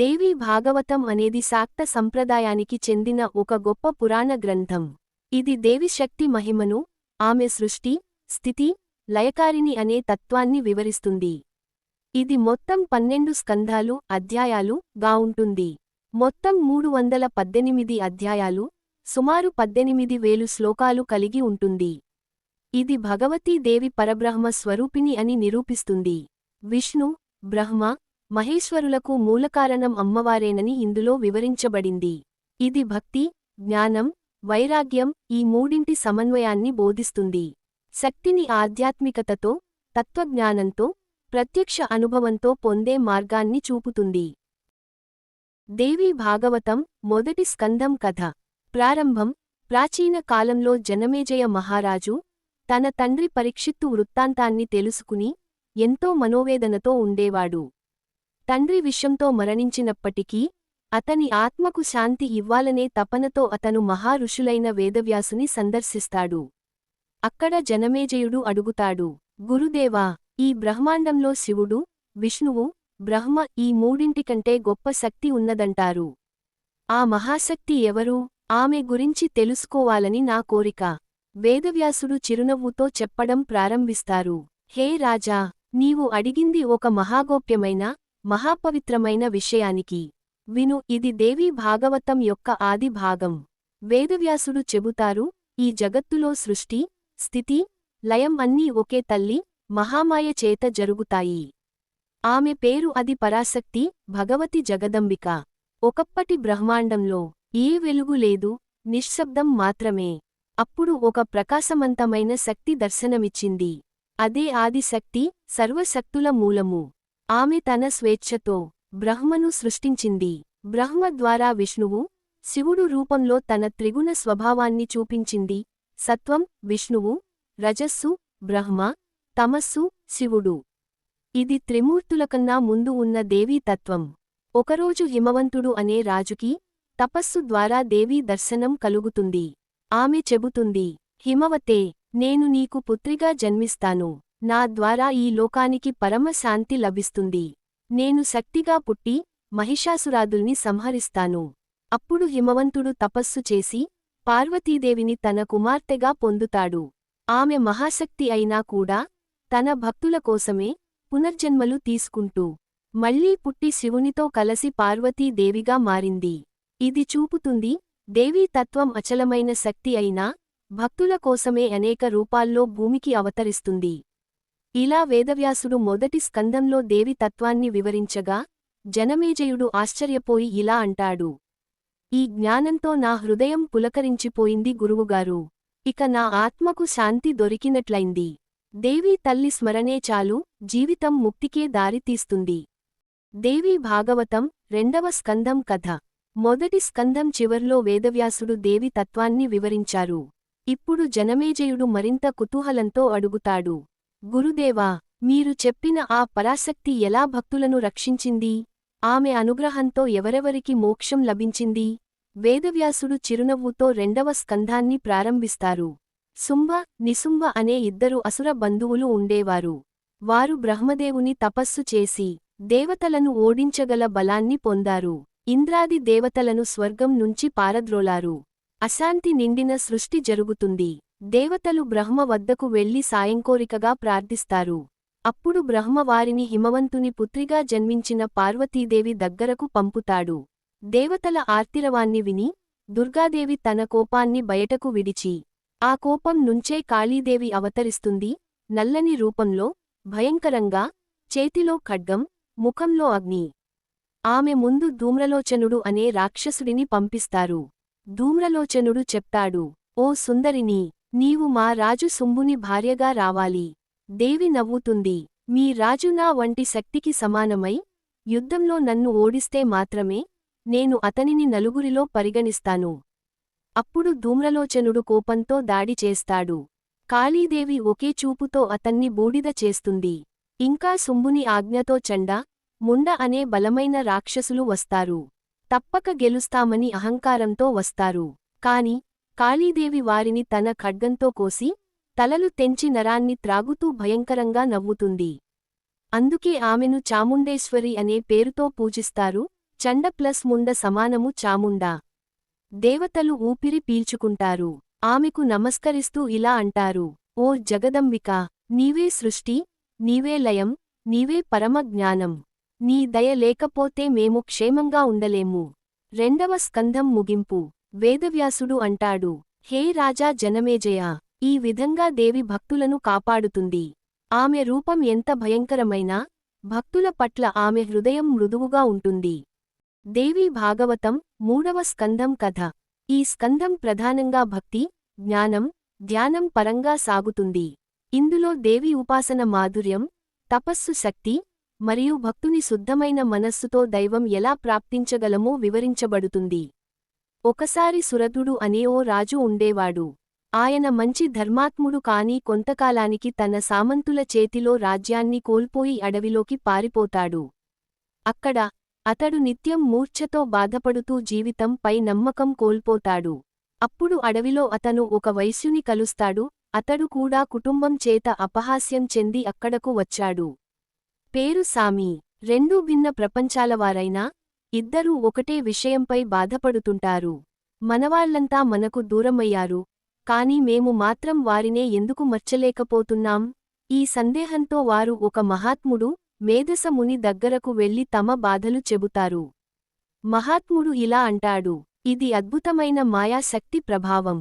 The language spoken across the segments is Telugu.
దేవీ భాగవతం అనేది శాక్త సంప్రదాయానికి చెందిన ఒక గొప్ప పురాణ గ్రంథం. ఇది దేవిశక్తి మహిమను ఆమె సృష్టి స్థితి లయకారిణి అనే తత్వాన్ని వివరిస్తుంది. ఇది మొత్తం పన్నెండు స్కంధాలు అధ్యాయాలు గా ఉంటుంది. మొత్తం మూడు వందల పద్దెనిమిది అధ్యాయాలు సుమారు పద్దెనిమిది వేలు శ్లోకాలు కలిగి ఉంటుంది. ఇది భగవతీదేవి పరబ్రహ్మ స్వరూపిణి అని నిరూపిస్తుంది. విష్ణు బ్రహ్మ మహేశ్వరులకు మూలకారణం అమ్మవారేనని ఇందులో వివరించబడింది. ఇది భక్తి జ్ఞానం వైరాగ్యం ఈ మూడింటి సమన్వయాన్ని బోధిస్తుంది. శక్తిని ఆధ్యాత్మికతతో తత్వజ్ఞానంతో ప్రత్యక్ష అనుభవంతో పొందే మార్గాన్ని చూపుతుంది. దేవీ భాగవతం మొదటి స్కందం కథ. ప్రారంభం ప్రాచీన కాలంలో జనమేజయ మహారాజు తన తండ్రి పరీక్షిత్తు వృత్తాంతాన్ని తెలుసుకుని ఎంతో మనోవేదనతో ఉండేవాడు. తండ్రి విషయంతో మరణించినప్పటికీ అతని ఆత్మకు శాంతి ఇవ్వాలనే తపనతో అతను మహారుషులైన వేదవ్యాసుని సందర్శిస్తాడు. అక్కడ జనమేజయుడు అడుగుతాడు గురుదేవా ఈ బ్రహ్మాండంలో శివుడు విష్ణువు బ్రహ్మ ఈ మూడింటికంటే గొప్ప శక్తి ఉన్నదంటారు. ఆ మహాశక్తి ఎవరు? ఆమె గురించి తెలుసుకోవాలని నా కోరిక వేదవ్యాసుడు చిరునవ్వుతో చెప్పడం ప్రారంభిస్తారు. హే రాజా నీవు అడిగింది ఒక మహాగోప్యమైన మహాపవిత్రమైన విషయానికి. విను ఇది దేవీ భాగవతం యొక్క ఆది భాగం. వేదవ్యాసుడు చెబుతారు ఈ జగత్తులో సృష్టి స్థితి లయం అన్నీ ఒకే తల్లి మహామాయ చేత జరుగుతాయి. ఆమె పేరు అది పరాశక్తి భగవతి జగదంబిక. ఒకప్పటి బ్రహ్మాండంలో ఏ వెలుగు లేదు నిశ్శబ్దం మాత్రమే. అప్పుడు ఒక ప్రకాశమంతమైన శక్తి దర్శనమిచ్చింది. అదే ఆదిశక్తి సర్వశక్తుల మూలము. ఆమె తన స్వేచ్ఛతో బ్రహ్మను సృష్టించింది. బ్రహ్మ ద్వారా విష్ణువు శివుడు రూపంలో తన త్రిగుణ స్వభావాన్ని చూపించింది. సత్వం విష్ణువు రజస్సు బ్రహ్మ తమస్సు శివుడు. ఇది త్రిమూర్తులకన్నా ముందు ఉన్న దేవీ తత్వం. ఒకరోజు హిమవంతుడు అనే రాజుకి తపస్సు ద్వారా దేవీ దర్శనం కలుగుతుంది. ఆమె చెబుతుంది హిమవతే నేను నీకు పుత్రిగా జన్మిస్తాను. నా ద్వారా ఈ లోకానికి పరమ శాంతి లభిస్తుంది. నేను శక్తిగా పుట్టి మహిషాసురాదుల్ని సంహరిస్తాను. అప్పుడు హిమవంతుడు తపస్సు చేసి పార్వతీదేవిని తన కుమార్తెగా పొందుతాడు. ఆమె మహాశక్తి అయినా కూడా తన భక్తుల కోసమే పునర్జన్మలు తీసుకుంటూ మళ్ళీ పుట్టి శివునితో కలసి పార్వతీదేవిగా మారింది. ఇది చూపుతుంది దేవీ తత్వం అచలమైన శక్తి అయినా భక్తుల కోసమే అనేక రూపాల్లో భూమికి అవతరిస్తుంది. ఇలా వేదవ్యాసుడు మొదటి స్కందంలో దేవి తత్వాన్ని వివరించగా జనమేజయుడు ఆశ్చర్యపోయి ఇలా అంటాడు. ఈ జ్ఞానంతో నా హృదయం పులకరించిపోయింది గురువుగారు. ఇక నా ఆత్మకు శాంతి దొరికినట్లయింది. దేవీ తల్లి స్మరణే చాలు జీవితం ముక్తికే దారితీస్తుంది దేవీ భాగవతం రెండవ స్కందం కథ. మొదటి స్కందం చివర్లో వేదవ్యాసుడు దేవి తత్వాన్ని వివరించారు. ఇప్పుడు జనమేజయుడు మరింత కుతూహలంతో అడుగుతాడు. గురుదేవా మీరు చెప్పిన ఆ పరాశక్తి ఎలా భక్తులను రక్షించింది? ఆమె అనుగ్రహంతో ఎవరెవరికి మోక్షం లభించింది? వేదవ్యాసుడు చిరునవ్వుతో రెండవ స్కంధాన్ని ప్రారంభిస్తారు. శుంభ నిశుంభ అనే ఇద్దరు అసుర బంధువులు ఉండేవారు. వారు బ్రహ్మదేవుని తపస్సు చేసి దేవతలను ఓడించగల బలాన్ని పొందారు. ఇంద్రాది దేవతలను స్వర్గం నుంచి పారద్రోలారు. అశాంతి నిండిన సృష్టి జరుగుతుంది. దేవతలు బ్రహ్మ వద్దకు వెళ్ళి సాయంకోరికగా ప్రార్థిస్తారు. అప్పుడు బ్రహ్మ వారిని హిమవంతుని పుత్రిగా జన్మించిన పార్వతీదేవి దగ్గరకు పంపుతాడు. దేవతల ఆర్తిరవాన్ని విని దుర్గాదేవి తన కోపాన్ని బయటకు విడిచి ఆ కోపం నుంచే కాళీదేవి అవతరిస్తుంది. నల్లని రూపంలో భయంకరంగా చేతిలో ఖడ్గం ముఖంలో అగ్ని. ఆమె ముందు ధూమ్రలోచనుడు అనే రాక్షసుడిని పంపిస్తారు. ధూమ్రలోచనుడు చెప్తాడు ఓ సుందరిని నీవు మా రాజు సుంభుని భార్యగా రావాలి. దేవి నవ్వుతుంది. మీ రాజు నా వంటి శక్తికి సమానమై యుద్ధంలో నన్ను ఓడిస్తే మాత్రమే నేను అతనిని నలుగురిలో పరిగణిస్తాను. అప్పుడు ధూమ్రలోచనుడు కోపంతో దాడి చేస్తాడు. కాళీదేవి ఒకే చూపుతో అతన్ని బూడిద చేస్తుంది. ఇంకా సుంభుని ఆజ్ఞతో చండ ముండ అనే బలమైన రాక్షసులు వస్తారు. తప్పక గెలుస్తామని అహంకారంతో వస్తారు. కాని కాళీదేవి వారిని తన ఖడ్గంతో కోసి తలలు తెంచి నరాన్ని త్రాగుతూ భయంకరంగా నవ్వుతుంది. అందుకే ఆమెను చాముండేశ్వరి అనే పేరుతో పూజిస్తారు చండ ప్లస్ ముండ సమానము చాముండా. దేవతలు ఊపిరి పీల్చుకుంటారు. ఆమెకు నమస్కరిస్తూ ఇలా అంటారు ఓ జగదంబిక నీవే సృష్టి నీవే లయం నీవే పరమ జ్ఞానం. నీ దయ లేకపోతే మేము క్షేమంగా ఉండలేము. రెండవ స్కంధం ముగింపు. వేదవ్యాసుడు అంటాడు హే రాజా జనమేజయ ఈ విధంగా దేవి భక్తులను కాపాడుతుంది. ఆమె రూపం ఎంత భయంకరమైనా భక్తుల పట్ల ఆమె హృదయం మృదువుగా ఉంటుంది. దేవి భాగవతం మూడవ స్కంధం కథ. ఈ స్కంధం ప్రధానంగా భక్తి జ్ఞానం ధ్యానం పరంగా సాగుతుంది. ఇందులో దేవి ఉపాసన మాధుర్యం తపస్సు శక్తి మరియు భక్తుని శుద్ధమైన మనస్సుతో దైవం ఎలా ప్రాప్తించగలమో వివరించబడుతుంది. ఒకసారి సురథుడు అనే ఓ రాజు ఉండేవాడు. ఆయన మంచి ధర్మాత్ముడు కాని కొంతకాలానికి తన సామంతుల చేతిలో రాజ్యాన్ని కోల్పోయి అడవిలోకి పారిపోతాడు. అక్కడ అతడు నిత్యం మూర్ఛతో బాధపడుతూ జీవితం పై నమ్మకం కోల్పోతాడు. అప్పుడు అడవిలో అతను ఒక వైశ్యుని కలుస్తాడు. అతడు కూడా కుటుంబం చేత అపహాస్యం చెంది అక్కడకు వచ్చాడు. పేరు సామి. రెండూ భిన్న ప్రపంచాలవారైనా ఇద్దరూ ఒకటే విషయంపై బాధపడుతుంటారు. మనవాళ్ళంతా మనకు దూరమయ్యారు. కాని మేము మాత్రం వారినే ఎందుకు మర్చలేకపోతున్నాం? ఈ సందేహంతో వారు ఒక మహాత్ముడు మేధసముని దగ్గరకు వెళ్ళి తమ బాధలు చెబుతారు. మహాత్ముడు ఇలా అంటాడు ఇది అద్భుతమైన మాయాశక్తి ప్రభావం.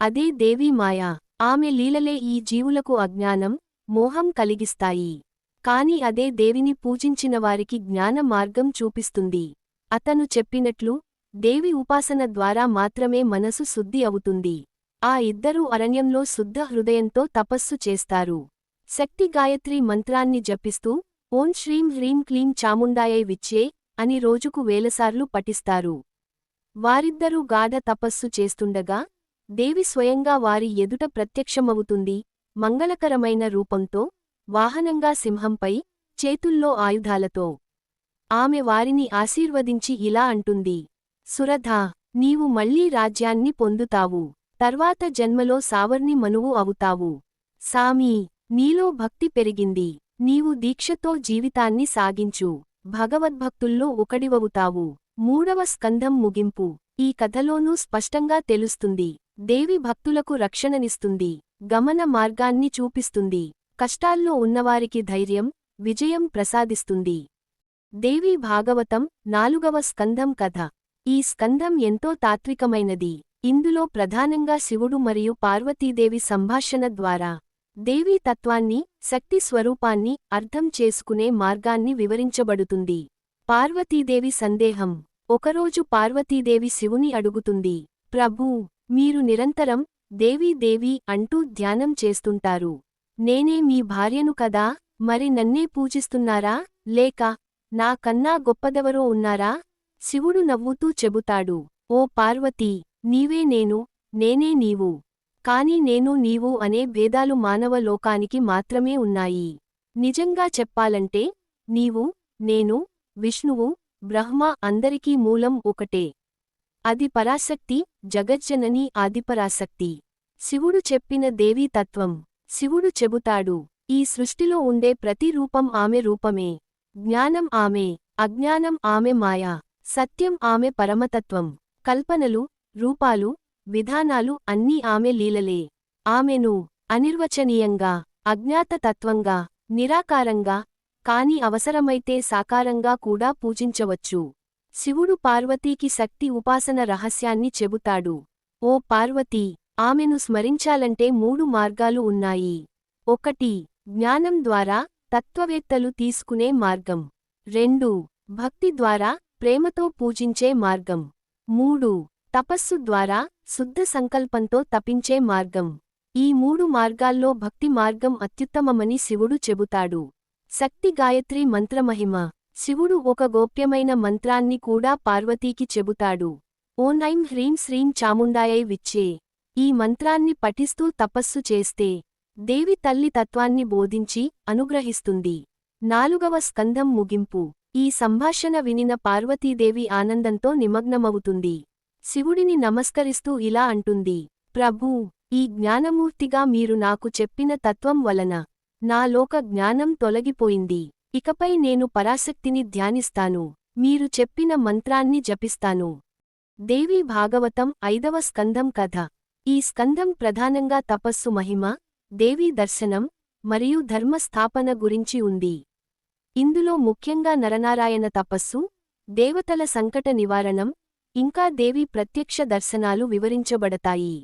అదే దేవీ మాయా. ఆమె లీలలే ఈ జీవులకు అజ్ఞానం మోహం కలిగిస్తాయి. కాని అదే దేవిని పూజించిన వారికి జ్ఞాన మార్గం చూపిస్తుంది. అతను చెప్పినట్లు దేవి ఉపాసన ద్వారా మాత్రమే మనసు శుద్ధి అవుతుంది. ఆ ఇద్దరూ అరణ్యంలో శుద్ధ హృదయంతో తపస్సు చేస్తారు. శక్తి గాయత్రి మంత్రాన్ని జపిస్తూ ఓం శ్రీం హ్రీం క్లీం చాముండాయై విచ్చే అని రోజుకు వేలసార్లు పఠిస్తారు. వారిద్దరూ గాఢ తపస్సు చేస్తుండగా దేవి స్వయంగా వారి ఎదుట ప్రత్యక్షమవుతుంది మంగళకరమైన రూపంతో వాహనంగా సింహంపై చేతుల్లో ఆయుధాలతో. ఆమె వారిని ఆశీర్వదించి ఇలా అంటుంది. సురధా నీవు మళ్ళీ రాజ్యాన్ని పొందుతావు. తర్వాత జన్మలో సావర్ణి మనువు అవుతావు. సామీ నీలో భక్తి పెరిగింది. నీవు దీక్షతో జీవితాన్ని సాగించు. భగవద్భక్తుల్లో ఒకడివవుతావు. మూడవ స్కంధం ముగింపు. ఈ కథలోనూ స్పష్టంగా తెలుస్తుంది. దేవి భక్తులకు రక్షణనిస్తుంది. గమన మార్గాన్ని చూపిస్తుంది. కష్టాల్లో ఉన్నవారికి ధైర్యం విజయం ప్రసాదిస్తుంది. దేవీ భాగవతం నాలుగవ స్కంధం కథ. ఈ స్కంధం ఎంతో తాత్వికమైనది. ఇందులో ప్రధానంగా శివుడు మరియు పార్వతీదేవి సంభాషణ ద్వారా దేవీ తత్వాన్ని శక్తి స్వరూపాన్ని అర్థం చేసుకునే మార్గాన్ని వివరించబడుతుంది. పార్వతీదేవి సందేహం. ఒకరోజు పార్వతీదేవి శివుని అడుగుతుంది ప్రభూ మీరు నిరంతరం దేవీ దేవీ అంటూ ధ్యానం చేస్తుంటారు. నేనే మీ భార్యను కదా? మరి నన్నే పూజిస్తున్నారా? లేక నా కన్నా గొప్పదెవరో ఉన్నారా? శివుడు నవ్వుతూ చెబుతాడు. ఓ పార్వతీ నీవే నేను నేనే నీవు. కాని నేను నీవు అనే భేదాలు మానవ లోకానికి మాత్రమే ఉన్నాయి. నిజంగా చెప్పాలంటే నీవు నేను విష్ణువు బ్రహ్మ అందరికీ మూలం ఒకటే. అది పరాశక్తి జగజ్జనని ఆదిపరాశక్తి. శివుడు చెప్పిన దేవీతత్వం. శివుడు చెబుతాడు ఈ సృష్టిలో ఉండే ప్రతి రూపం ఆమె రూపమే. జ్ఞానం ఆమె అజ్ఞానం ఆమె మాయా సత్యం ఆమె పరమతత్వం కల్పనలు రూపాలు విధానాలు అన్నీ ఆమె లీలలే. ఆమెను అనిర్వచనీయంగా అజ్ఞాతతత్వంగా నిరాకారంగా కాని అవసరమైతే సాకారంగా కూడా పూజించవచ్చు. శివుడు పార్వతీకి శక్తి ఉపాసన రహస్యాన్ని చెబుతాడు. ఓ పార్వతీ ఆమెను స్మరించాలంటే మూడు మార్గాలు ఉన్నాయి. ఒకటి జ్ఞానం ద్వారా తత్వవేత్తలు తీసుకునే మార్గం. రెండు. భక్తి ద్వారా ప్రేమతో పూజించే మార్గం. మూడు. తపస్సు ద్వారా శుద్ధ సంకల్పంతో తపించే మార్గం. ఈ మూడు మార్గాల్లో భక్తి మార్గం అత్యుత్తమమని శివుడు చెబుతాడు. శక్తి గాయత్రి మంత్రమహిమ. శివుడు ఒక గోప్యమైన మంత్రాన్ని కూడా పార్వతీకి చెబుతాడు. ఓ నైం హ్రీం శ్రీం చాముండాయై విచ్చే. ఈ మంత్రాన్ని పఠిస్తూ తపస్సు చేస్తే దేవి తల్లి తత్వాన్ని బోధించి అనుగ్రహిస్తుంది. నాలుగవ స్కంధం ముగింపు. ఈ సంభాషణ వినిన పార్వతీదేవి ఆనందంతో నిమగ్నమవుతుంది. శివుడిని నమస్కరిస్తూ ఇలా అంటుంది. ప్రభూ ఈ జ్ఞానమూర్తిగా మీరు నాకు చెప్పిన తత్వం వలన నా లోక జ్ఞానం తొలగిపోయింది. ఇకపై నేను పరాశక్తిని ధ్యానిస్తాను. మీరు చెప్పిన మంత్రాన్ని జపిస్తాను. దేవీ భాగవతం ఐదవ స్కంధం కథ. ఈ స్కంధం ప్రధానంగా తపస్సు మహిమ దేవీ దర్శనం మరియు ధర్మస్థాపన గురించి ఉంది. ఇందులో ముఖ్యంగా నరనారాయణ తపస్సు దేవతల సంకట నివారణం ఇంకా దేవి ప్రత్యక్ష దర్శనాలు వివరించబడతాయి.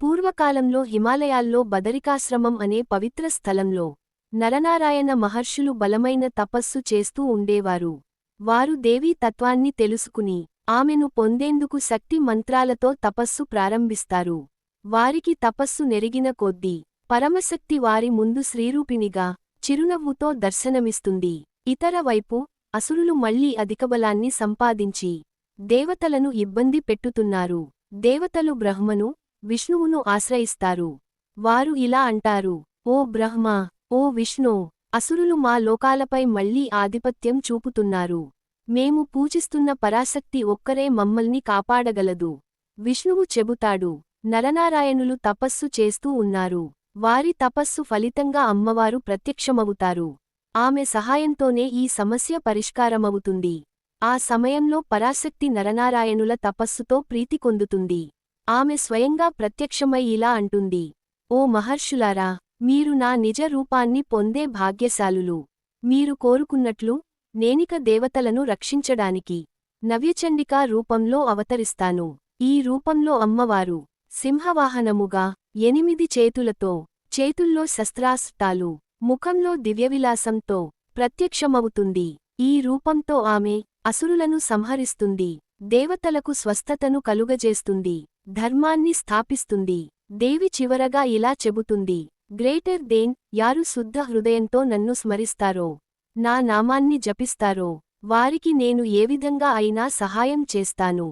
పూర్వకాలంలో హిమాలయాల్లో బదరికాశ్రమం అనే పవిత్ర స్థలంలో నరనారాయణ మహర్షులు బలమైన తపస్సు చేస్తూ ఉండేవారు. వారు దేవీ తత్వాన్ని తెలుసుకుని ఆమెను పొందేందుకు శక్తి మంత్రాలతో తపస్సు ప్రారంభిస్తారు. వారికి తపస్సు నెరిగిన కొద్దీ పరమశక్తి వారి ముందు శ్రీరూపిణిగా చిరునవ్వుతో దర్శనమిస్తుంది. ఇతర వైపు అసురులు మళ్ళీ అధికబలాన్ని సంపాదించి దేవతలను ఇబ్బంది పెట్టుతున్నారు. దేవతలు బ్రహ్మను విష్ణువును ఆశ్రయిస్తారు. వారు ఇలా అంటారు ఓ బ్రహ్మ ఓ విష్ణు అసురులు మా లోకాలపై మళ్ళీ ఆధిపత్యం చూపుతున్నారు. మేము పూజిస్తున్న పరాశక్తి ఒక్కరే మమ్మల్ని కాపాడగలదు. విష్ణువు చెబుతాడు నరనారాయణులు తపస్సు చేస్తూ ఉన్నారు. వారి తపస్సు ఫలితంగా అమ్మవారు ప్రత్యక్షమవుతారు. ఆమె సహాయంతోనే ఈ సమస్య పరిష్కారమవుతుంది. ఆ సమయంలో పరాశక్తి నరనారాయణుల తపస్సుతో ప్రీతి పొందుతుంది. ఆమె స్వయంగా ప్రత్యక్షమై ఇలా అంటుంది. ఓ మహర్షులారా మీరు నా నిజ రూపాన్ని పొందే భాగ్యశాలులు. మీరు కోరుకున్నట్లు నేనిక దేవతలను రక్షించడానికి నవ్యచండికా రూపంలో అవతరిస్తాను. ఈ రూపంలో అమ్మవారు సింహవాహనముగా ఎనిమిది చేతులతో చేతుల్లో శస్త్రాస్త్రాలు ముఖంలో దివ్యవిలాసంతో ప్రత్యక్షమవుతుంది. ఈ రూపంతో ఆమె అసురులను సంహరిస్తుంది దేవతలకు స్వస్థతను కలుగజేస్తుంది ధర్మాన్ని స్థాపిస్తుంది. దేవి చివరగా ఇలా చెబుతుంది గ్రేటర్ దేన్ యారు శుద్ధ హృదయంతో నన్ను స్మరిస్తారో నా నామాన్ని జపిస్తారో వారికి నేను ఏ విధంగా అయినా సహాయం చేస్తాను.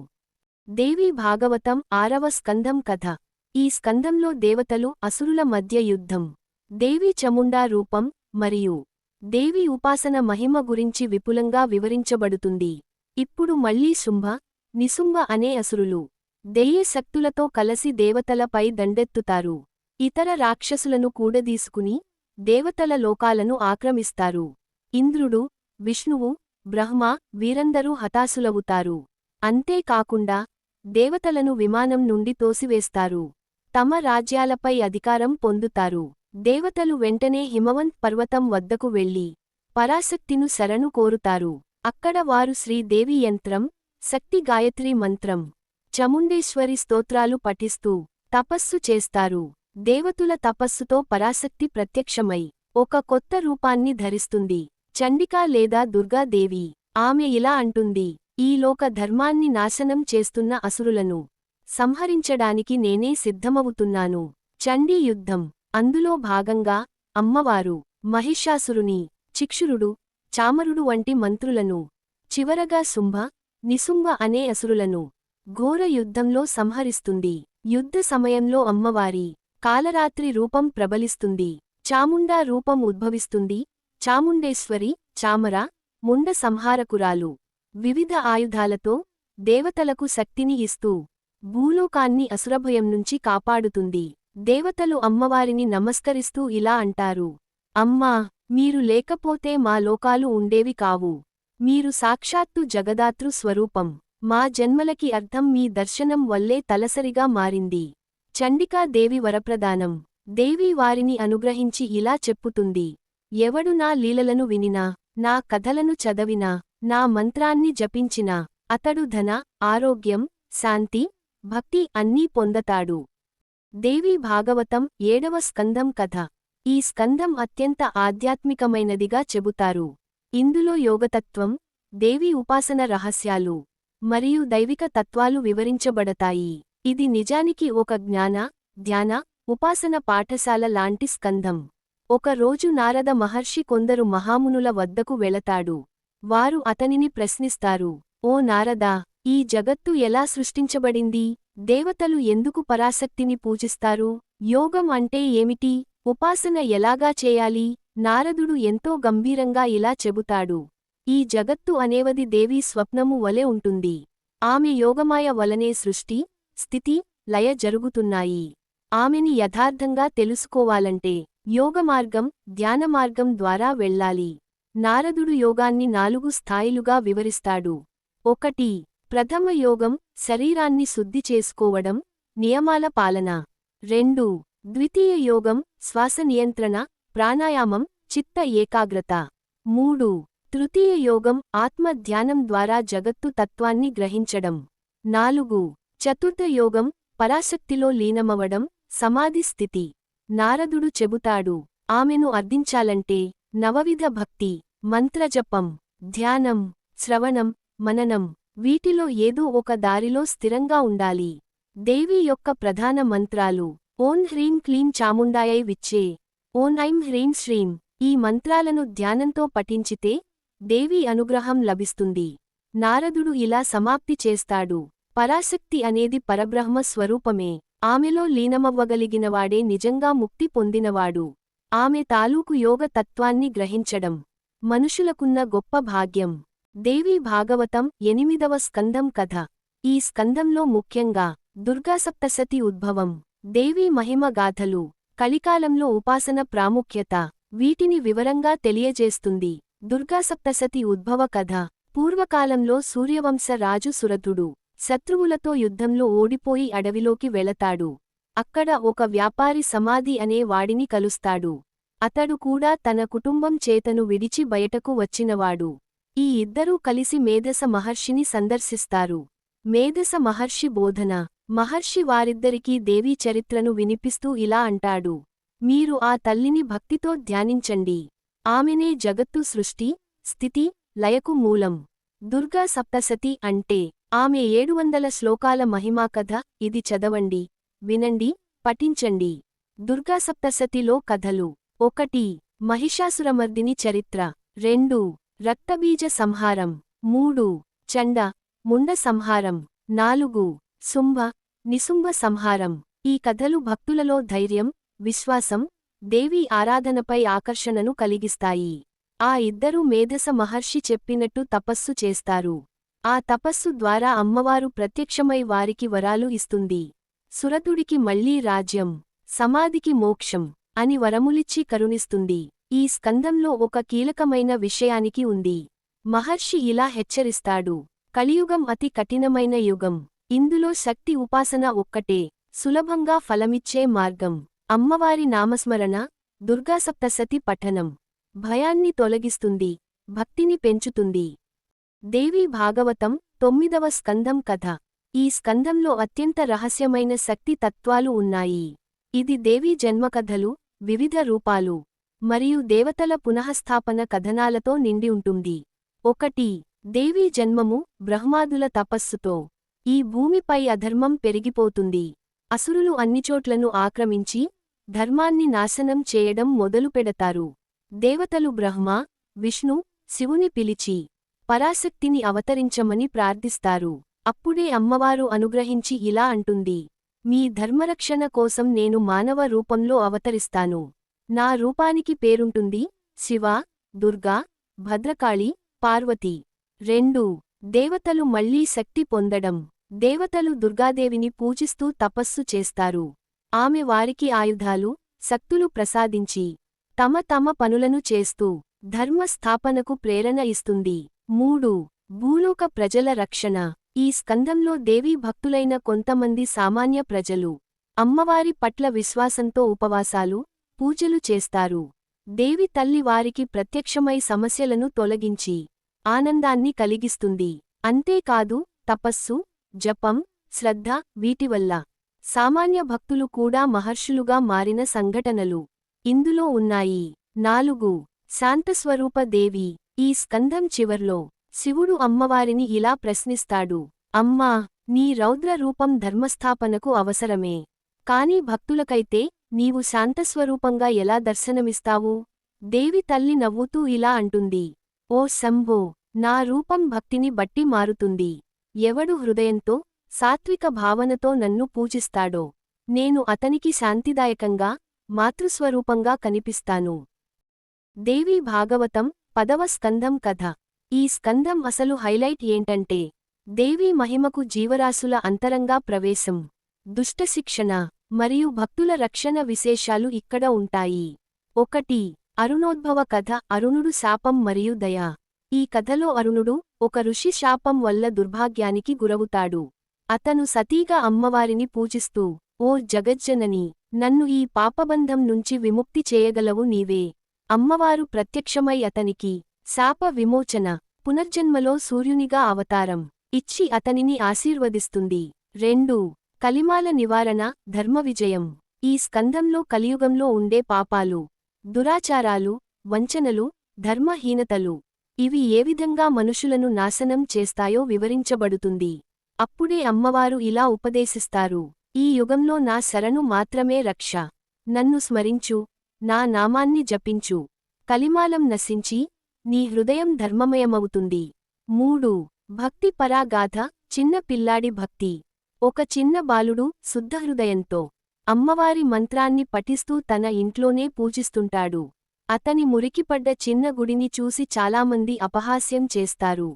దేవి భాగవతం ఆరవ స్కంధం కథ. ఈ స్కందంలో దేవతలు అసురుల మధ్య యుద్ధం. దేవి చముండా రూపం మరియు దేవి ఉపాసన మహిమ గురించి విపులంగా వివరించబడుతుంది. ఇప్పుడు మళ్ళీ శుంభ నిశుంభ అనే అసురులు దెయ్య శక్తులతో కలసి దేవతలపై దండెత్తుతారు. ఇతర రాక్షసులను కూడదీసుకుని దేవతల లోకాలను ఆక్రమిస్తారు. ఇంద్రుడు విష్ణువు బ్రహ్మ వీరందరూ హతాసులవుతారు అంతేకాకుండా దేవతలను విమానం నుండి తోసివేస్తారు. తమ రాజ్యాలపై అధికారం పొందుతారు. దేవతలు వెంటనే హిమవంత్ పర్వతం వద్దకు వెళ్ళి పరాశక్తిను శరణు కోరుతారు. అక్కడ వారు శ్రీదేవి యంత్రం శక్తి గాయత్రి మంత్రం చముండేశ్వరి స్తోత్రాలు పఠిస్తూ తపస్సు చేస్తారు. దేవతుల తపస్సుతో పరాశక్తి ప్రత్యక్షమై ఒక కొత్త రూపాన్ని ధరిస్తుంది. చండికా లేదా దుర్గాదేవి ఆమె ఇలా అంటుంది ఈ లోక ధర్మాన్ని నాశనం చేస్తున్న అసురులను సంహరించడానికి నేనే సిద్ధమవుతున్నాను. చండీ యుద్ధం. అందులో భాగంగా అమ్మవారు మహిషాసురుని చిక్షురుడు చామరుడు వంటి మంత్రులను చివరగా శుంభ నిశుంభ అనే అసురులను ఘోర యుద్ధంలో సంహరిస్తుంది. యుద్ధ సమయంలో అమ్మవారి కాలరాత్రి రూపం ప్రబలిస్తుంది. చాముండా రూపం ఉద్భవిస్తుంది. చాముండేశ్వరి చామర ముండ సంహారకురాలు వివిధ ఆయుధాలతో దేవతలకు శక్తిని ఇస్తూ భూలోకాన్ని అసురభయం నుంచి కాపాడుతుంది. దేవతలు అమ్మవారిని నమస్కరిస్తూ ఇలా అంటారు. అమ్మా మీరు లేకపోతే మా లోకాలు ఉండేవి కావు. మీరు సాక్షాత్తు జగదాతృ స్వరూపం. మా జన్మలకి అర్థం మీ దర్శనం వల్లే తలసరిగా మారింది. చండికా దేవి వరప్రదానం దేవి వారిని అనుగ్రహించి ఇలా చెప్పుతుంది. ఎవడు నా లీలలను వినినా నా కథలను చదవినా నా మంత్రాన్ని జపించినా అతడు ధన ఆరోగ్యం శాంతి భక్తి అన్నీ పొందతాడు. దేవీ భాగవతం ఏడవ స్కందం కథ. ఈ స్కందం అత్యంత ఆధ్యాత్మికమైనదిగా చెబుతారు. ఇందులో యోగతత్వం దేవీ ఉపాసన రహస్యాలు మరియు దైవిక తత్వాలు వివరించబడతాయి. ఇది నిజానికి ఒక జ్ఞాన ధ్యాన ఉపాసన పాఠశాల లాంటి స్కందం. ఒక రోజు నారద మహర్షి కొందరు మహామునుల వద్దకు వెళతాడు. వారు అతనిని ప్రశ్నిస్తారు ఓ నారదా ఈ జగత్తు ఎలా సృష్టించబడింది? దేవతలు ఎందుకు పరాశక్తిని పూజిస్తారు? యోగం అంటే ఏమిటి? ఉపాసన ఎలాగా చేయాలి? నారదుడు ఎంతో గంభీరంగా ఇలా చెబుతాడు. ఈ జగత్తు అనేవది దేవీ స్వప్నము వలె ఉంటుంది. ఆమె యోగమాయ వలనే సృష్టి స్థితి లయ జరుగుతున్నాయి. ఆమెని యథార్థంగా తెలుసుకోవాలంటే యోగమార్గం ధ్యానమార్గం ద్వారా వెళ్ళాలి. నారదుడు యోగాన్ని నాలుగు స్థాయిలుగా వివరిస్తాడు. ఒకటి ప్రథమ యోగం శరీరాన్ని శుద్ధి చేసుకోవడం నియమాల పాలన. రెండు ద్వితీయ యోగం శ్వాస నియంత్రణ ప్రాణాయామం చిత్త ఏకాగ్రత. మూడు తృతీయ యోగం ఆత్మ ధ్యానం ద్వారా జగత్తు తత్వాన్ని గ్రహించడం. నాలుగు చతుర్థ యోగం పరాశక్తిలో లీనమవడం సమాధి స్థితి. నారదుడు చెబుతాడు ఆమెను అర్థించాలంటే నవవిధ భక్తి మంత్రజపం ధ్యానం శ్రవణం మననం. వీటిలో ఏదో ఒక దారిలో స్థిరంగా ఉండాలి. దేవి యొక్క ప్రధాన మంత్రాలు ఓం హ్రీం క్లీం చాముండాయై విచ్చే ఓం ఐం హ్రీం శ్రీం ఈ మంత్రాలను ధ్యానంతో పఠించితే దేవి అనుగ్రహం లభిస్తుంది. నారదుడు ఇలా సమాప్తి చేస్తాడు. పరాశక్తి అనేది పరబ్రహ్మ స్వరూపమే. ఆమెలో లీనమవ్వగలిగినవాడే నిజంగా ముక్తి పొందినవాడు. ఆమె తాలూకు యోగ తత్వాన్ని గ్రహించడం. మనుషులకున్న గొప్ప భాగ్యం. దేవీ భాగవతం ఎనిమిదవ స్కందం కథ. ఈ స్కందంలో ముఖ్యంగా దుర్గాసప్తసతి ఉద్భవం దేవీ మహిమ గాథలు కలికాలంలో ఉపాసన ప్రాముఖ్యత వీటిని వివరంగా తెలియజేస్తుంది. దుర్గాసప్తసతి ఉద్భవ కథ పూర్వకాలంలో సూర్యవంశ రాజు సురతుడు శత్రువులతో యుద్ధంలో ఓడిపోయి అడవిలోకి వెళతాడు. అక్కడ ఒక వ్యాపారి సమాధి అనే వాడిని కలుస్తాడు. అతడు కూడా తన కుటుంబం చేతను విడిచి బయటకు వచ్చినవాడు. ఈ ఇద్దరూ కలిసి మేధస మహర్షిని సందర్శిస్తారు. మేధస మహర్షి బోధన. మహర్షి వారిద్దరికీ దేవీ చరిత్రను వినిపిస్తూ ఇలా అంటాడు. మీరు ఆ తల్లిని భక్తితో ధ్యానించండి. ఆమెనే జగత్తు సృష్టి స్థితి లయకు మూలం. దుర్గా సప్తసతి అంటే ఆమె ఏడు వందల శ్లోకాల మహిమా కథ ఇది చదవండి. వినండి పఠించండి. దుర్గా సప్తసతిలో కథలు. ఒకటి మహిషాసురమర్దిని చరిత్ర. రెండు రక్తబీజ సంహారం మూడు చండ ముండ సంహారం నాలుగు శుంభ నిశుంభ సంహారం. ఈ కథలు భక్తులలో ధైర్యం విశ్వాసం దేవీ ఆరాధనపై ఆకర్షణను కలిగిస్తాయి. ఆ ఇద్దరూ మేధస మహర్షి చెప్పినట్టు తపస్సు చేస్తారు. ఆ తపస్సు ద్వారా అమ్మవారు ప్రత్యక్షమై వారికి వరాలు ఇస్తుంది. సురతుడికి మళ్ళీ రాజ్యం సమాధికి మోక్షం అని వరములిచ్చి కరుణిస్తుంది. ఈ స్కందంలో ఒక కీలకమైన విషయానికి ఉంది. మహర్షి ఇలా హెచ్చరిస్తాడు కలియుగం అతి కఠినమైన యుగం. ఇందులో శక్తి ఉపాసన ఒక్కటే. సులభంగా ఫలమిచ్చే మార్గం. అమ్మవారి నామస్మరణ దుర్గాసప్తసతి పఠనం. భయాన్ని తొలగిస్తుంది భక్తిని పెంచుతుంది. దేవీ భాగవతం తొమ్మిదవ స్కందం కథ. ఈ స్కందంలో అత్యంత రహస్యమైన శక్తి తత్వాలు ఉన్నాయి. ఇది దేవీ జన్మకథలు వివిధ రూపాలు. మరియు దేవతల పునఃస్థాపన కథనాలతో నిండి ఉంటుంది. ఒకటి దేవీ జన్మము బ్రహ్మాదుల తపస్సుతో. ఈ భూమిపై అధర్మం పెరిగిపోతుంది. అసురులు అన్నిచోట్లను ఆక్రమించి ధర్మాన్ని నాశనం చేయడం మొదలుపెడతారు దేవతలు బ్రహ్మ విష్ణు శివుని పిలిచి పరాశక్తిని అవతరించమని ప్రార్థిస్తారు. అప్పుడే అమ్మవారు అనుగ్రహించి ఇలా అంటుంది. మీ ధర్మరక్షణ కోసం నేను మానవ రూపంలో అవతరిస్తాను. నా రూపానికి పేరుంటుంది శివ దుర్గా భద్రకాళి పార్వతి. రెండు దేవతలు మళ్ళీ శక్తి పొందడం. దేవతలు దుర్గాదేవిని పూజిస్తూ తపస్సు చేస్తారు. ఆమె వారికి ఆయుధాలు శక్తులు ప్రసాదించి తమ తమ పనులను చేస్తూ ధర్మ స్థాపనకు ప్రేరణ ఇస్తుంది. మూడు భూలోక ప్రజల రక్షణ. ఈ స్కందంలో దేవీ భక్తులైన కొంతమంది సామాన్య ప్రజలు. అమ్మవారి పట్ల విశ్వాసంతో ఉపవాసాలు పూజలు చేస్తారు. దేవి తల్లి వారికి ప్రత్యక్షమై సమస్యలను తొలగించి ఆనందాన్ని కలిగిస్తుంది. అంతేకాదు తపస్సు జపం శ్రద్ధ వీటివల్ల సామాన్య భక్తులు కూడా మహర్షులుగా మారిన సంఘటనలు ఇందులో ఉన్నాయి. నాలుగు. శాంతస్వరూప దేవి ఈ స్కందం చివర్లో శివుడు అమ్మవారిని ఇలా ప్రశ్నిస్తాడు. అమ్మా నీ రౌద్ర రూపం ధర్మస్థాపనకు అవసరమే. కాని భక్తులకైతే నీవు శాంతస్వరూపంగా ఎలా దర్శనమిస్తావు? దేవి తల్లి నవ్వుతూ ఇలా అంటుంది. ఓ శంభో నా రూపం భక్తిని బట్టి మారుతుంది. ఎవడు హృదయంతో సాత్విక భావనతో నన్ను పూజిస్తాడో? నేను అతనికి శాంతిదాయకంగా మాతృస్వరూపంగా కనిపిస్తాను. దేవీ భాగవతం పదవ స్కంధం కథ. ఈ స్కందం అసలు హైలైట్ ఏంటంటే దేవీ మహిమకు జీవరాశుల అంతరంగా ప్రవేశం. దుష్టశిక్షణ మరియు భక్తుల రక్షణ విశేషాలు ఇక్కడ ఉంటాయి. ఒకటి అరుణోద్భవ కథ అరుణుడు శాపం మరియు దయ. ఈ కథలో అరుణుడు ఒక ఋషి శాపం వల్ల దుర్భాగ్యానికి గురవుతాడు. అతను సతీగా అమ్మవారిని పూజిస్తూ ఓ జగజ్జనని నన్ను ఈ పాపబంధం నుంచి విముక్తి చేయగలవు నీవే. అమ్మవారు ప్రత్యక్షమై అతనికి శాప విమోచన పునర్జన్మలో సూర్యునిగా అవతారం ఇచ్చి అతనిని ఆశీర్వదిస్తుంది. రెండు కలిమాల నివారణ ధర్మ విజయం. ఈ స్కందంలో కలియుగంలో ఉండే పాపాలు దురాచారాలు వంచనలు ధర్మహీనతలు. ఇవి ఏ విధంగా మనుషులను నాశనం చేస్తాయో వివరించబడుతుంది. అప్పుడే అమ్మవారు ఇలా ఉపదేశిస్తారు. ఈ యుగంలో నా శరణు మాత్రమే రక్ష. నన్ను స్మరించు. నా నామాన్ని జపించు. కలిమాలం నశించి నీ హృదయం ధర్మమయమవుతుంది. మూడు. భక్తి పరాగాథ చిన్న పిల్లాడి భక్తి. ఒక చిన్న బాలుడు శుద్ధహృదయంతో అమ్మవారి మంత్రాన్ని పఠిస్తూ తన ఇంట్లోనే పూజిస్తుంటాడు. అతని మురికిపడ్డ చిన్న గుడిని చూసి చాలామంది అపహాస్యం చేస్తారు.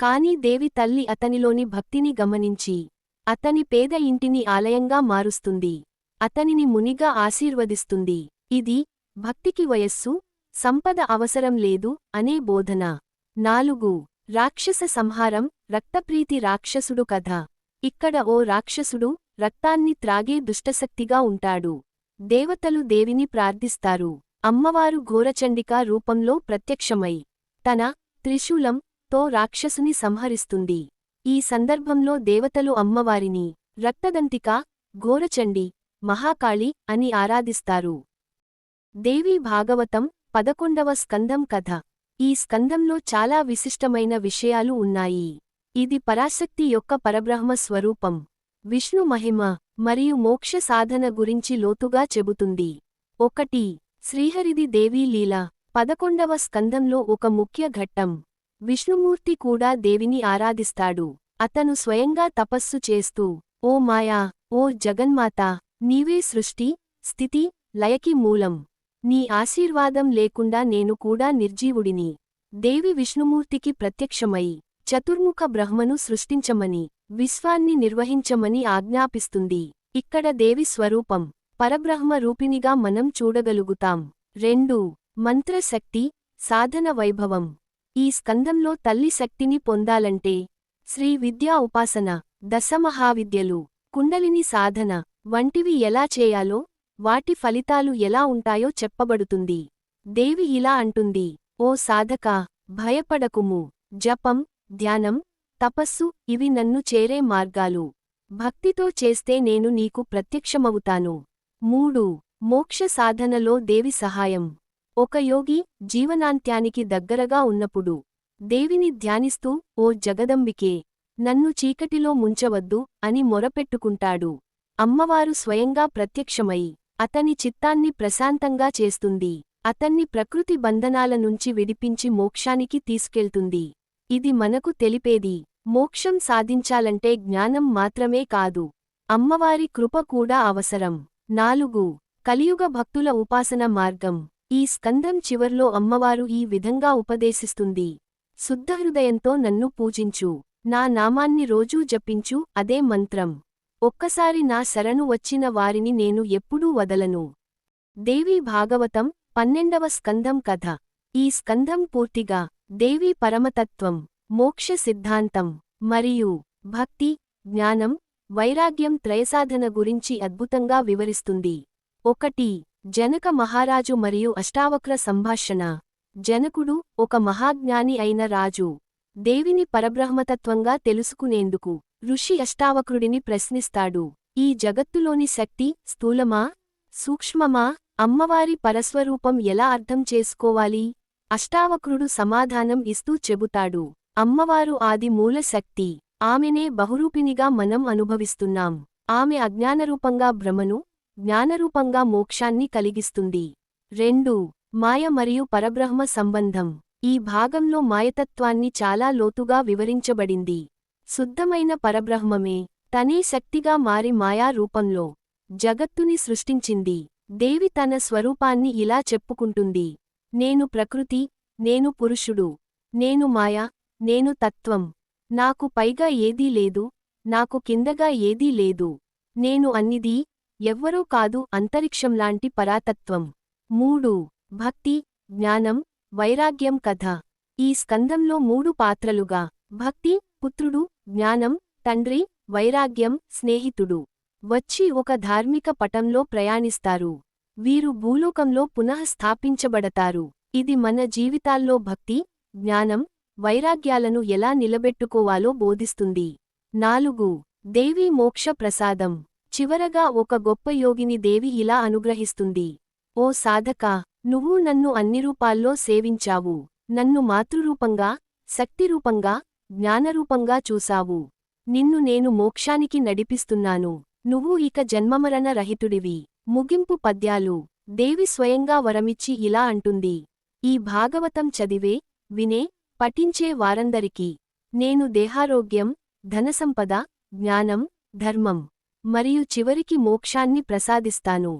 కాని దేవి తల్లి అతనిలోని భక్తిని గమనించి అతని పేద ఇంటిని ఆలయంగా మారుస్తుంది. అతనిని మునిగా ఆశీర్వదిస్తుంది. ఇది భక్తికి వయస్సు సంపద అవసరం లేదు అనే బోధన. నాలుగు. రాక్షస సంహారం రక్తప్రీతి రాక్షసుడు కథ. ఇక్కడ ఓ రాక్షసుడు రక్తాన్ని త్రాగే దుష్టశక్తిగా ఉంటాడు. దేవతలు దేవిని ప్రార్థిస్తారు. అమ్మవారు ఘోరచండికా రూపంలో ప్రత్యక్షమై తన త్రిశూలం తో రాక్షసుని సంహరిస్తుంది. ఈ సందర్భంలో దేవతలు అమ్మవారిని రక్తదంతిక ఘోరచండి మహాకాళి అని ఆరాధిస్తారు. దేవీ భాగవతం పదకొండవ స్కందం కథ. ఈ స్కందంలో చాలా విశిష్టమైన విషయాలు ఉన్నాయి. ఇది పరాశక్తి యొక్క పరబ్రహ్మ స్వరూపం. విష్ణు మహిమ మరియు మోక్ష సాధన గురించి లోతుగా చెబుతుంది. ఒకటి శ్రీహరిది దేవీ లీల పదకొండవ స్కందంలో ఒక ముఖ్య ఘట్టం. విష్ణుమూర్తి కూడా దేవిని ఆరాధిస్తాడు. అతను స్వయంగా తపస్సు చేస్తూ ఓ మాయా ఓ జగన్మాత నీవే సృష్టి స్థితి లయకి మూలం. నీ ఆశీర్వాదం లేకుండా నేను కూడా నిర్జీవుడిని. దేవి విష్ణుమూర్తికి ప్రత్యక్షమై చతుర్ముఖ బ్రహ్మను సృష్టించమని విశ్వాన్ని నిర్వహించమని ఆజ్ఞాపిస్తుంది. ఇక్కడ దేవి స్వరూపం పరబ్రహ్మ రూపినిగా మనం చూడగలుగుతాం. రెండు మంత్రశక్తి సాధన వైభవం. ఈ స్కందంలో తల్లి శక్తిని పొందాలంటే శ్రీ విద్యా ఉపాసన దశమహావిద్యలు కుండలిని సాధన వంటివి ఎలా చేయాలో వాటి ఫలితాలు ఎలా ఉంటాయో చెప్పబడుతుంది. దేవి ఇలా అంటుంది ఓ సాధకా భయపడకుము. జపం ధ్యానం తపస్సు ఇవి నన్ను చేరే మార్గాలు. భక్తితో చేస్తే నేను నీకు ప్రత్యక్షమవుతాను. మూడు మోక్ష సాధనలో దేవి సహాయం. ఒక యోగి జీవనాంత్యానికి దగ్గరగా ఉన్నప్పుడు దేవిని ధ్యానిస్తూ ఓ జగదంబికే నన్ను చీకటిలో ముంచవద్దు అని మొరపెట్టుకుంటాడు. అమ్మవారు స్వయంగా ప్రత్యక్షమై అతని చిత్తాన్ని ప్రశాంతంగా చేస్తుంది. అతన్ని ప్రకృతి బంధనాల నుంచి విడిపించి మోక్షానికి తీసుకెళ్తుంది. ఇది మనకు తెలిపేది. మోక్షం సాధించాలంటే జ్ఞానం మాత్రమే కాదు. అమ్మవారి కృప కూడా అవసరం. నాలుగు. కలియుగ భక్తుల ఉపాసన మార్గం. ఈ స్కందం చివర్లో అమ్మవారు ఈ విధంగా ఉపదేశిస్తుంది. శుద్ధహృదయంతో నన్ను పూజించు. నా నామాన్ని రోజూ జపించు. అదే మంత్రం. ఒక్కసారి నా శరణు వచ్చిన వారిని నేను ఎప్పుడూ వదలను. దేవీ భాగవతం పన్నెండవ స్కందం కథ. ఈ స్కందం పూర్తిగా దేవీ పరమతత్వం మోక్ష సిద్ధాంతం మరియు భక్తి జ్ఞానం వైరాగ్యం త్రయసాధన గురించి అద్భుతంగా వివరిస్తుంది. ఒకటి జనక మహారాజు మరియు అష్టావక్ర సంభాషణ. జనకుడు ఒక మహాజ్ఞాని అయిన రాజు. దేవిని పరబ్రహ్మతత్వంగా తెలుసుకునేందుకు ఋషి అష్టావక్రుడిని ప్రశ్నిస్తాడు. ఈ జగత్తులోని శక్తి స్థూలమా సూక్ష్మమా అమ్మవారి పరస్వరూపం ఎలా అర్థం చేసుకోవాలి? అష్టావక్రుడు సమాధానం ఇస్తూ చెబుతాడు. అమ్మవారు ఆది మూల శక్తి. ఆమెనే బహురూపినిగా మనం అనుభవిస్తున్నాం. ఆమె అజ్ఞానరూపంగా భ్రమను జ్ఞానరూపంగా మోక్షాన్ని కలిగిస్తుంది. రెండు. మాయ మరియు పరబ్రహ్మ సంబంధం. ఈ భాగంలో మాయతత్వాన్ని చాలా లోతుగా వివరించబడింది. శుద్ధమైన పరబ్రహ్మమే తనే శక్తిగా మారి మాయా రూపంలో జగత్తుని సృష్టించింది. దేవి తన స్వరూపాన్ని ఇలా చెప్పుకుంటుంది. నేను ప్రకృతి నేను పురుషుడు నేను మాయ నేను తత్వం. నాకు పైగా ఏదీ లేదు నాకు కిందగా ఏదీ లేదు. నేను అన్నిదీ ఎవ్వరూ కాదు అంతరిక్షంలాంటి పరాతత్వం. మూడు భక్తి జ్ఞానం వైరాగ్యం కథ. ఈ స్కందంలో మూడు పాత్రలుగా. భక్తి పుత్రుడు జ్ఞానం తండ్రి వైరాగ్యం స్నేహితుడు. వచ్చి ఒక ధార్మిక పటంలో ప్రయాణిస్తారు. వీరు భూలోకంలో పునః స్థాపించబడతారు ఇది మన జీవితాల్లో భక్తి జ్ఞానం వైరాగ్యాలను ఎలా నిలబెట్టుకోవాలో బోధిస్తుంది. నాలుగు. దేవి మోక్ష ప్రసాదం. చివరగా ఒక గొప్ప యోగిని దేవి ఇలా అనుగ్రహిస్తుంది. ఓ సాధకా నువ్వు నన్ను అన్ని రూపాల్లో సేవించావు. నన్ను మాతృరూపంగా శక్తిరూపంగా జ్ఞానరూపంగా చూసావు నిన్ను నేను మోక్షానికి నడిపిస్తున్నాను. నువ్వు ఇక జన్మమరణ రహితుడివి. ముగింపు పద్యాలు. దేవి స్వయంగా వరమిచ్చి ఇలా అంటుంది. ఈ భాగవతం చదివే వినే పఠించే వారందరికీ నేను దేహారోగ్యం ధనసంపద జ్ఞానం ధర్మం మరియు చివరికి మోక్షాన్ని ప్రసాదిస్తాను.